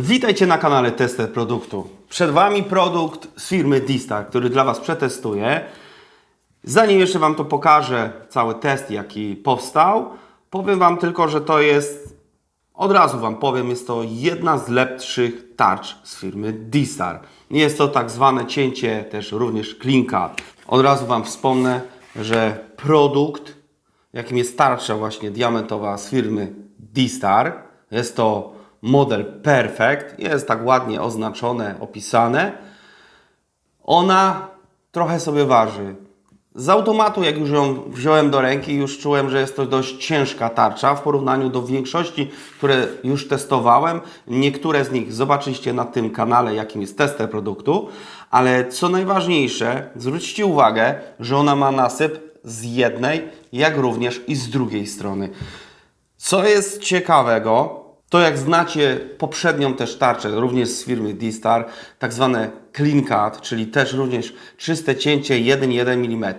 Witajcie na kanale Tester Produktu. Przed Wami produkt z firmy Distar, który dla Was przetestuję. Zanim jeszcze Wam to pokażę, cały test jaki powstał, powiem Wam tylko, że to jest, od razu Wam powiem, jest to jedna z lepszych tarcz z firmy Distar. Jest to tak zwane cięcie też również cut. Od razu Wam wspomnę, że produkt, jakim jest tarcza właśnie diamentowa z firmy Distar, jest to model Perfect, jest tak ładnie oznaczone, opisane. Ona trochę sobie waży. Z automatu, jak już ją wziąłem do ręki, już czułem, że jest to dość ciężka tarcza w porównaniu do większości, które już testowałem. Niektóre z nich zobaczyście na tym kanale, jakim jest tester produktu. Ale co najważniejsze, zwróćcie uwagę, że ona ma nasyp z jednej, jak również i z drugiej strony. Co jest ciekawego, to jak znacie poprzednią też tarczę, również z firmy D-Star, tak zwane clean cut, czyli też również czyste cięcie 1,1 mm,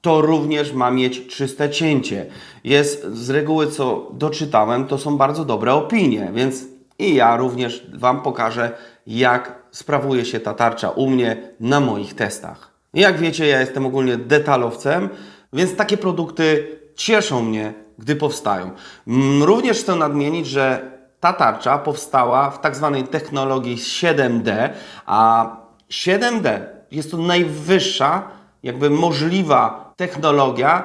to również ma mieć czyste cięcie. Jest z reguły, co doczytałem, to są bardzo dobre opinie, więc i ja również Wam pokażę, jak sprawuje się ta tarcza u mnie na moich testach. Jak wiecie, ja jestem ogólnie detalowcem, więc takie produkty cieszą mnie, gdy powstają. Mm, Również chcę nadmienić, że ta tarcza powstała w tak zwanej technologii 7D, a 7D jest to najwyższa, jakby możliwa technologia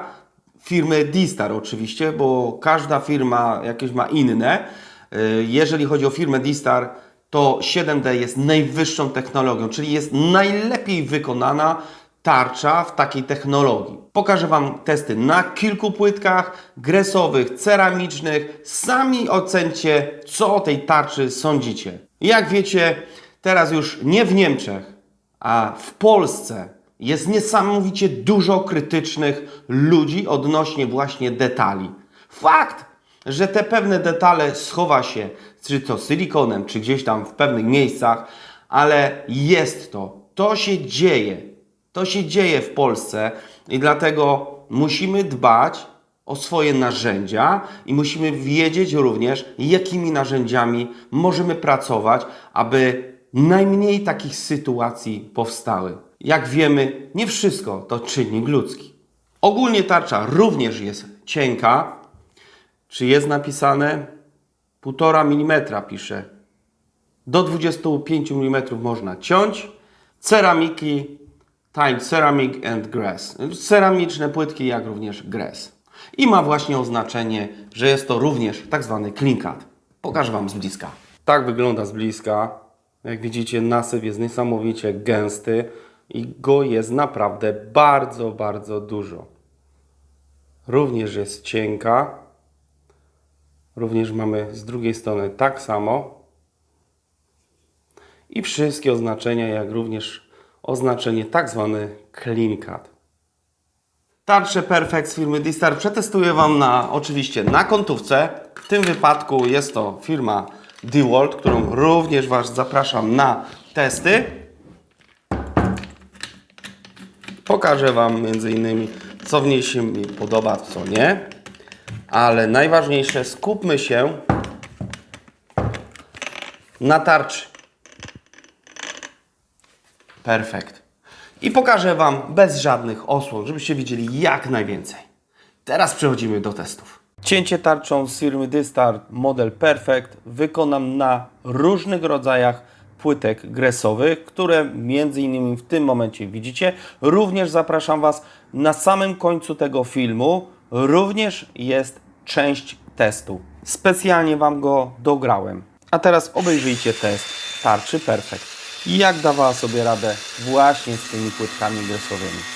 firmy D-Star oczywiście, bo każda firma jakieś ma inne. Y, Jeżeli chodzi o firmę D-Star, to 7D jest najwyższą technologią, czyli jest najlepiej wykonana tarcza w takiej technologii. Pokażę Wam testy na kilku płytkach gresowych, ceramicznych. Sami ocencie, co o tej tarczy sądzicie. Jak wiecie, teraz już nie w Niemczech, a w Polsce jest niesamowicie dużo krytycznych ludzi odnośnie właśnie detali. Fakt, że te pewne detale schowa się, czy to silikonem, czy gdzieś tam w pewnych miejscach, ale jest to, to się dzieje. To się dzieje w Polsce i dlatego musimy dbać o swoje narzędzia i musimy wiedzieć również, jakimi narzędziami możemy pracować, aby najmniej takich sytuacji powstały. Jak wiemy, nie wszystko to czynnik ludzki. Ogólnie tarcza również jest cienka. Czy jest napisane? 1,5 mm pisze. Do 25 mm można ciąć. Ceramiki, time ceramic and grass. Ceramiczne płytki, jak również grass. I ma właśnie oznaczenie, że jest to również tak zwany cut. Pokażę Wam z bliska. Tak wygląda z bliska. Jak widzicie, nasyp jest niesamowicie gęsty i go jest naprawdę bardzo, bardzo dużo. Również jest cienka. Również mamy z drugiej strony tak samo. I wszystkie oznaczenia, jak również oznaczenie tak zwany clean cut. Tarczę Perfect z firmy Distar przetestuję Wam na, oczywiście na kontówce. W tym wypadku jest to firma DeWalt, którą również Was zapraszam na testy. Pokażę Wam między innymi, co w niej się mi podoba, co nie. Ale najważniejsze, skupmy się na tarczy. Perfekt. I pokażę Wam bez żadnych osłon, żebyście widzieli jak najwięcej. Teraz przechodzimy do testów. Cięcie tarczą z firmy model Perfect wykonam na różnych rodzajach płytek gresowych, które między innymi w tym momencie widzicie. Również zapraszam Was na samym końcu tego filmu. Również jest część testu. Specjalnie Wam go dograłem. A teraz obejrzyjcie test tarczy Perfect. I jak dawała sobie radę właśnie z tymi płytkami gresowymi.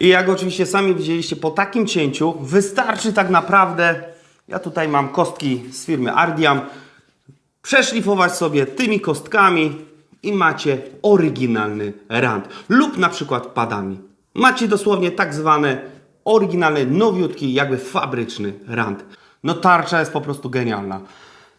I jak oczywiście sami widzieliście, po takim cięciu wystarczy tak naprawdę, ja tutaj mam kostki z firmy Ardiam, przeszlifować sobie tymi kostkami i macie oryginalny rand. Lub na przykład padami. Macie dosłownie tak zwane oryginalny, nowiutki, jakby fabryczny rand. No tarcza jest po prostu genialna.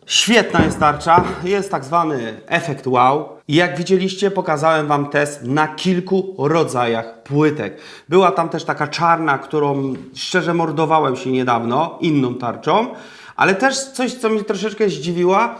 Świetna jest tarcza, jest tak zwany efekt wow. I jak widzieliście, pokazałem Wam test na kilku rodzajach płytek. Była tam też taka czarna, którą szczerze mordowałem się niedawno, inną tarczą, ale też coś, co mnie troszeczkę zdziwiła,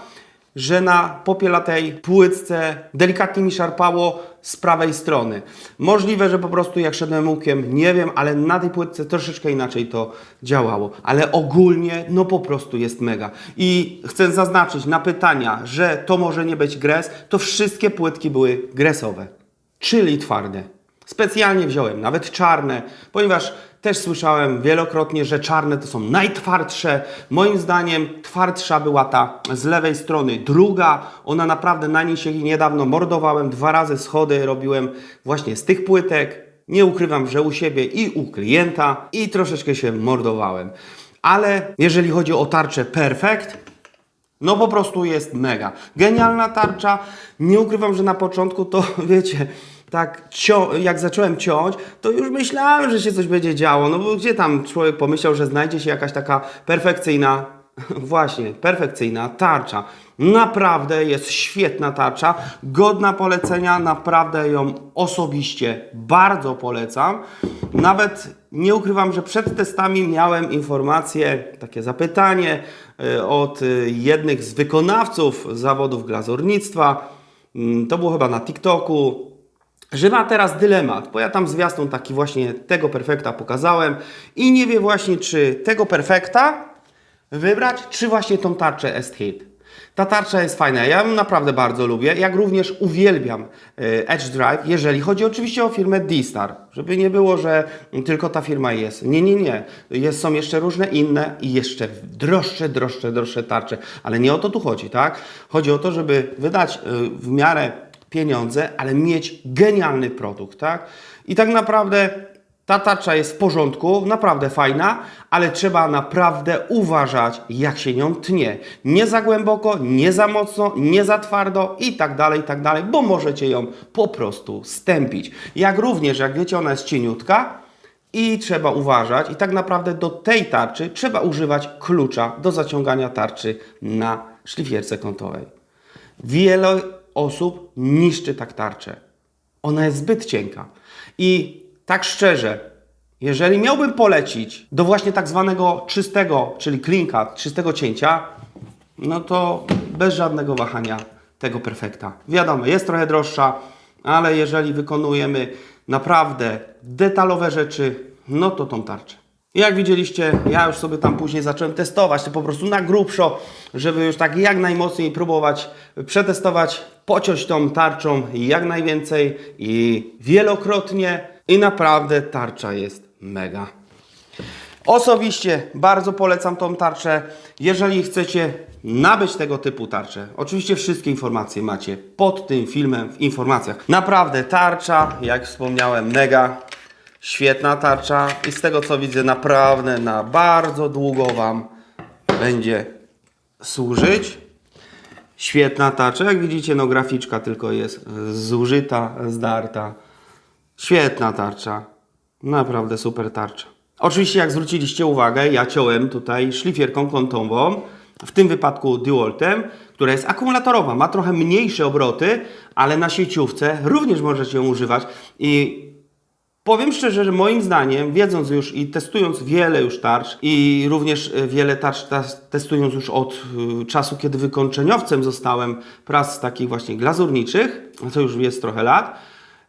że na popielatej płytce delikatnie mi szarpało z prawej strony. Możliwe, że po prostu jak szedłem łukiem, nie wiem, ale na tej płytce troszeczkę inaczej to działało. Ale ogólnie, no po prostu jest mega. I chcę zaznaczyć na pytania, że to może nie być gres, to wszystkie płytki były gresowe, czyli twarde. Specjalnie wziąłem nawet czarne, ponieważ też słyszałem wielokrotnie, że czarne to są najtwardsze. Moim zdaniem twardsza była ta z lewej strony. Druga, ona naprawdę na niej się niedawno mordowałem. Dwa razy schody robiłem właśnie z tych płytek. Nie ukrywam, że u siebie i u klienta i troszeczkę się mordowałem. Ale jeżeli chodzi o tarczę Perfect, no po prostu jest mega. Genialna tarcza. Nie ukrywam, że na początku to wiecie, tak jak zacząłem ciąć, to już myślałem, że się coś będzie działo. No bo gdzie tam człowiek pomyślał, że znajdzie się jakaś taka perfekcyjna, właśnie, perfekcyjna tarcza. Naprawdę jest świetna tarcza, godna polecenia, naprawdę ją osobiście bardzo polecam. Nawet nie ukrywam, że przed testami miałem informacje, takie zapytanie y, od y, jednych z wykonawców zawodów glazurnictwa. Mm, To było chyba na TikToku, że ma teraz dylemat, bo ja tam zwiastun taki właśnie tego perfekta pokazałem i nie wie właśnie, czy tego perfekta wybrać, czy właśnie tą tarczę S-Hit. Ta tarcza jest fajna, ja ją naprawdę bardzo lubię, jak również uwielbiam e, Edge Drive, jeżeli chodzi oczywiście o firmę D-Star, żeby nie było, że tylko ta firma jest. Nie, nie, nie. Jest, są jeszcze różne inne i jeszcze droższe, droższe, droższe tarcze, ale nie o to tu chodzi, tak? Chodzi o to, żeby wydać e, w miarę pieniądze, ale mieć genialny produkt, tak? I tak naprawdę ta tarcza jest w porządku, naprawdę fajna, ale trzeba naprawdę uważać, jak się nią tnie. Nie za głęboko, nie za mocno, nie za twardo i tak dalej, i tak dalej, bo możecie ją po prostu stępić. Jak również, jak wiecie, ona jest cieniutka i trzeba uważać. I tak naprawdę do tej tarczy trzeba używać klucza do zaciągania tarczy na szlifierce kątowej. Wiele osób niszczy tak tarczę. Ona jest zbyt cienka. I tak szczerze, jeżeli miałbym polecić do właśnie tak zwanego czystego, czyli klinka, czystego cięcia, no to bez żadnego wahania tego perfekta. Wiadomo, jest trochę droższa, ale jeżeli wykonujemy naprawdę detalowe rzeczy, no to tą tarczę. Jak widzieliście, ja już sobie tam później zacząłem testować, to po prostu na grubszo, żeby już tak jak najmocniej próbować przetestować, pociąć tą tarczą jak najwięcej i wielokrotnie i naprawdę tarcza jest mega. Osobiście bardzo polecam tą tarczę. Jeżeli chcecie nabyć tego typu tarczę, oczywiście wszystkie informacje macie pod tym filmem w informacjach. Naprawdę tarcza, jak wspomniałem, mega. Świetna tarcza i z tego co widzę, naprawdę na bardzo długo Wam będzie służyć. Świetna tarcza, jak widzicie, no graficzka tylko jest zużyta, zdarta. Świetna tarcza. Naprawdę super tarcza. Oczywiście, jak zwróciliście uwagę, ja ciąłem tutaj szlifierką kątową, w tym wypadku Dualtem, która jest akumulatorowa, ma trochę mniejsze obroty, ale na sieciówce również możecie ją używać i Powiem szczerze, że moim zdaniem, wiedząc już i testując wiele już tarcz i również e, wiele tarcz testując już od y, czasu, kiedy wykończeniowcem zostałem prac takich właśnie glazurniczych, to już jest trochę lat,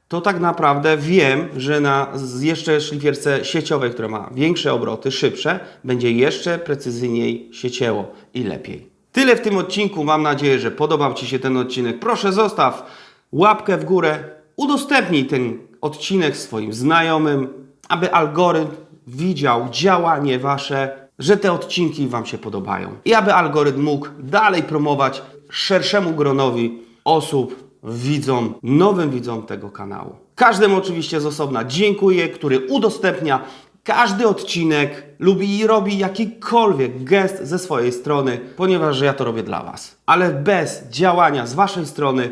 to tak naprawdę wiem, że na jeszcze szlifierce sieciowej, która ma większe obroty, szybsze, będzie jeszcze precyzyjniej się i lepiej. Tyle w tym odcinku. Mam nadzieję, że podobał Ci się ten odcinek. Proszę zostaw łapkę w górę, udostępnij ten odcinek swoim znajomym, aby algorytm widział działanie Wasze, że te odcinki Wam się podobają. I aby algorytm mógł dalej promować szerszemu gronowi osób, widzom, nowym widzom tego kanału. Każdemu oczywiście z osobna dziękuję, który udostępnia każdy odcinek lubi i robi jakikolwiek gest ze swojej strony, ponieważ ja to robię dla Was. Ale bez działania z Waszej strony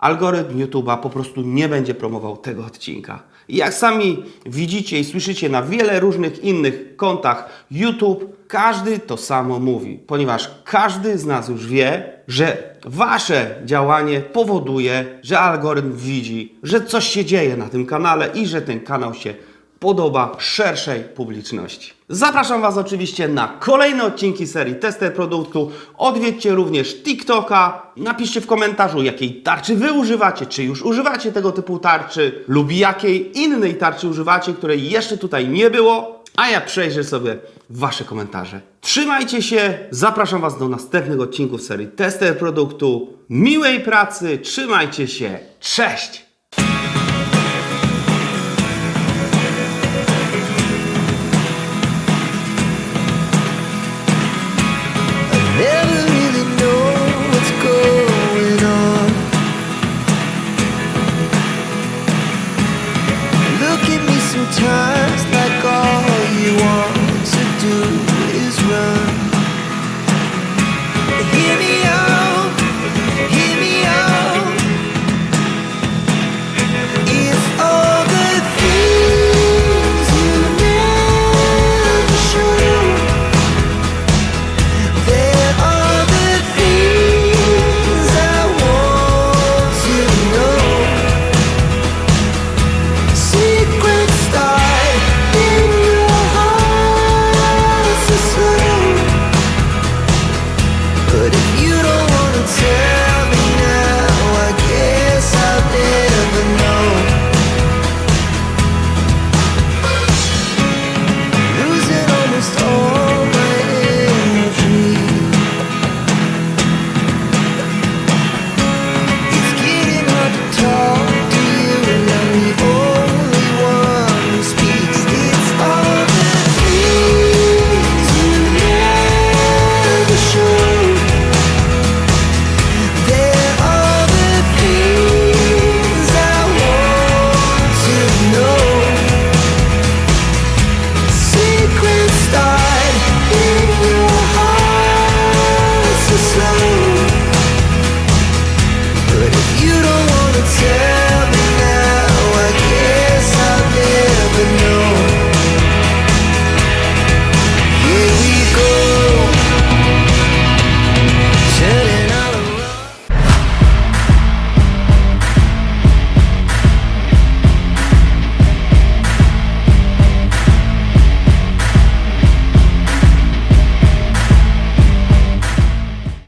algorytm YouTube'a po prostu nie będzie promował tego odcinka. I jak sami widzicie i słyszycie na wiele różnych innych kontach YouTube, każdy to samo mówi, ponieważ każdy z nas już wie, że wasze działanie powoduje, że algorytm widzi, że coś się dzieje na tym kanale i że ten kanał się podoba szerszej publiczności. Zapraszam Was oczywiście na kolejne odcinki serii Tester Produktu. Odwiedźcie również TikToka. Napiszcie w komentarzu, jakiej tarczy Wy używacie, czy już używacie tego typu tarczy, lub jakiej innej tarczy używacie, której jeszcze tutaj nie było. A ja przejrzę sobie Wasze komentarze. Trzymajcie się, zapraszam Was do następnych odcinków serii Tester Produktu. Miłej pracy, trzymajcie się, cześć!